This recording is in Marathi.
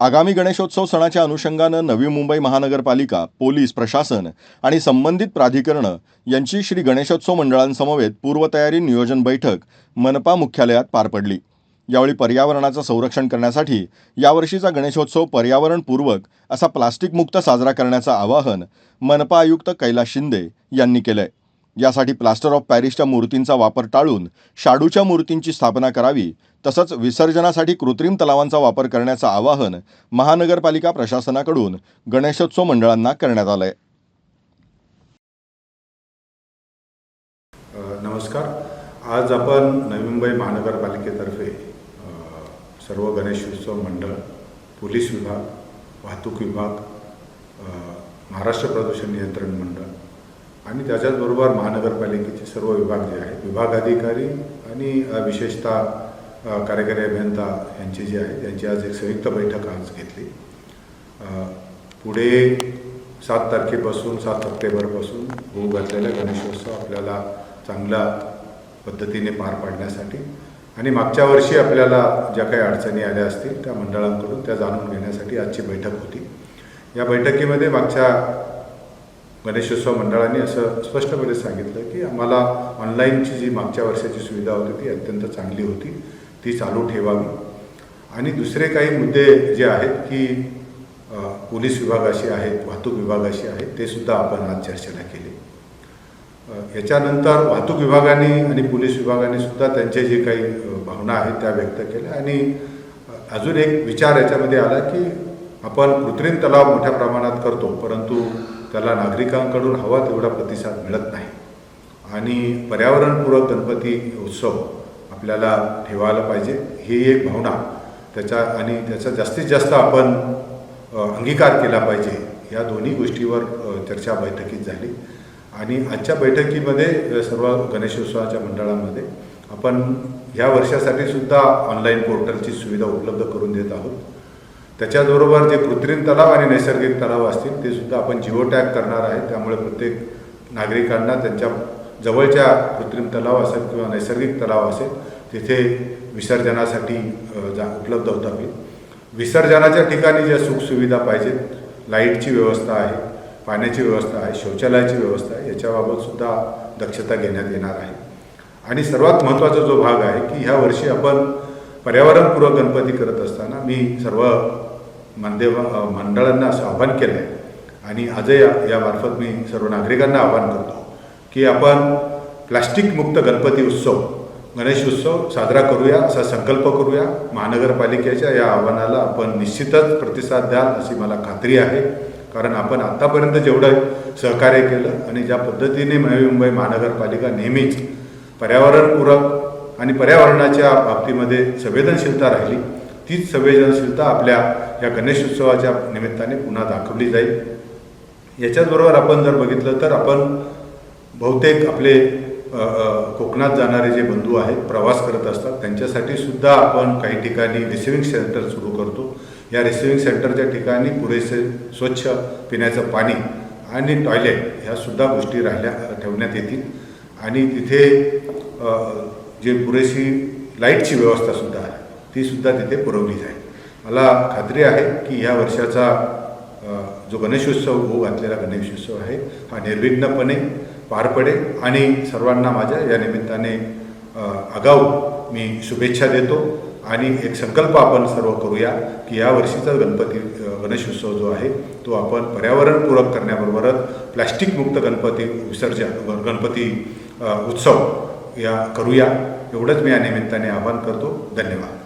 आगामी गणेशोत्सव सणाच्या अनुषंगानं नवी मुंबई महानगरपालिका पोलीस प्रशासन आणि संबंधित प्राधिकरणं यांची श्री गणेशोत्सव मंडळांसमवेत पूर्वतयारी नियोजन बैठक मनपा मुख्यालयात पार पडली. यावेळी पर्यावरणाचं संरक्षण करण्यासाठी यावर्षीचा गणेशोत्सव पर्यावरणपूर्वक असा प्लास्टिकमुक्त साजरा करण्याचं आवाहन मनपा आयुक्त कैलास शिंदे यांनी केलं आहे यासाठी प्लास्टर ऑफ पॅरिसच्या मूर्तींचा वापर टाळून शाडूच्या मूर्तींची स्थापना करावी तसंच विसर्जनासाठी कृत्रिम तलावांचा वापर करण्याचं आवाहन महानगरपालिका प्रशासनाकडून गणेशोत्सव मंडळांना करण्यात आलंय. आहे नमस्कार. आज आपण नवी मुंबई महानगरपालिकेतर्फे सर्व गणेशोत्सव मंडळ पोलीस विभाग वाहतूक विभाग महाराष्ट्र प्रदूषण नियंत्रण मंडळ आणि त्याच्याचबरोबर महानगरपालिकेचे सर्व विभाग जे आहेत विभाग अधिकारी आणि विशेषतः कार्यकारी अभियंता यांची जी आहे यांची आज एक संयुक्त बैठक आज घेतली. पुढे सात तारखेपासून सात सप्टेंबरपासून होऊ घातलेला गणेशोत्सव आपल्याला चांगल्या पद्धतीने पार पाडण्यासाठी आणि मागच्या वर्षी आपल्याला ज्या काही अडचणी आल्या असतील त्या मंडळांकडून त्या जाणून घेण्यासाठी आजची बैठक होती. या बैठकीमध्ये मागच्या गणेशोत्सव मंडळाने असं स्पष्टपणे सांगितलं की आम्हाला ऑनलाईनची जी मागच्या वर्षाची सुविधा होती ती अत्यंत चांगली होती. ती चालू ठेवावी. आणि दुसरे काही मुद्दे जे आहेत की पोलीस विभागाशी आहेत वाहतूक विभागाशी आहेत ते सुद्धा आपण आज चर्चेला केली. याच्यानंतर वाहतूक विभागाने आणि पोलीस विभागाने सुद्धा त्यांचे जे काही भावना आहेत त्या व्यक्त केल्या. आणि अजून एक विचार याच्यामध्ये आला की आपण कृत्रिम तलाव मोठ्या प्रमाणात करतो परंतु त्याला नागरिकांकडून हवा तेवढा प्रतिसाद मिळत नाही. आणि पर्यावरणपूरक गणपती उत्सव आपल्याला ठेवायला पाहिजे ही एक भावना. त्याच्या आणि त्याचा जास्तीत जास्त आपण अंगीकार केला पाहिजे या दोन्ही गोष्टीवर चर्चा बैठकीत झाली. आणि आजच्या बैठकीमध्ये सर्व गणेशोत्सवाच्या मंडळामध्ये आपण ह्या वर्षासाठी सुद्धा ऑनलाईन पोर्टलची सुविधा उपलब्ध करून देत आहोत. त्याच्याबरोबर जे कृत्रिम तलाव आणि नैसर्गिक तलाव असतील ते सुद्धा आपण जिओ टॅग करणार आहे त्यामुळे प्रत्येक नागरिकांना त्यांच्या जवळच्या कृत्रिम तलाव असेल किंवा नैसर्गिक तलाव असेल तिथे विसर्जनासाठी जा उपलब्ध होता होईल विसर्जनाच्या ठिकाणी ज्या सुखसुविधा पाहिजेत लाईटची व्यवस्था आहे पाण्याची व्यवस्था आहे शौचालयाची व्यवस्था आहे याच्याबाबतसुद्धा दक्षता घेण्यात येणार आहे. आणि सर्वात महत्त्वाचा जो भाग आहे की ह्या वर्षी आपण पर्यावरणपूरक गणपती करत असताना मी सर्व मंदेव मंडळांना असं आवाहन केलं आहे आणि आजही यामार्फत मी सर्व नागरिकांना आवाहन करतो की आपण प्लास्टिकमुक्त गणपती उत्सव गणेश उत्सव साजरा करूया असा संकल्प करूया. महानगरपालिकेच्या या आव्हानाला आपण निश्चितच प्रतिसाद द्याल अशी मला खात्री आहे. कारण आपण आत्तापर्यंत जेवढं सहकार्य केलं आणि ज्या पद्धतीने नवी मुंबई महानगरपालिका नेहमीच पर्यावरणपूरक आणि पर्यावरणाच्या बाबतीमध्ये संवेदनशीलता राहिली तीच संवेदनशीलता आपल्या या गणेशोत्सवाच्या निमित्ताने पुन्हा दाखवली जाईल. याच्याचबरोबर आपण जर बघितलं तर आपण बहुतेक आपले कोकणात जाणारे जे बंधू आहेत प्रवास करत असतात त्यांच्यासाठी सुद्धा आपण काही ठिकाणी रिसिव्हिंग सेंटर सुरू करतो. या रिसिव्हिंग सेंटरच्या ठिकाणी पुरेसे स्वच्छ पिण्याचं पाणी आणि टॉयलेट ह्या सुद्धा गोष्टी राहिल्या ठेवण्यात येतील. आणि तिथे जे पुरेशी लाईटची व्यवस्थासुद्धा सुद्धा ती सुद्धा तिथे पुरवली जाईल. मला खात्री आहे की ह्या वर्षाचा जो गणेशोत्सव हो घातलेला गणेशोत्सव आहे हा निर्विघ्नपणे पार पडेल आणि सर्वांना माझ्या या निमित्ताने आगाऊ मी शुभेच्छा देतो आणि एक संकल्प आपण सर्व करूया की या वर्षीचा गणपती गणेशोत्सव जो आहे तो आपण पर्यावरणपूरक करण्याबरोबरच प्लॅस्टिकमुक्त गणपती विसर्जन गणपती उत्सव या करूया. एवढंच मी या निमित्ताने आवाहन करतो. धन्यवाद.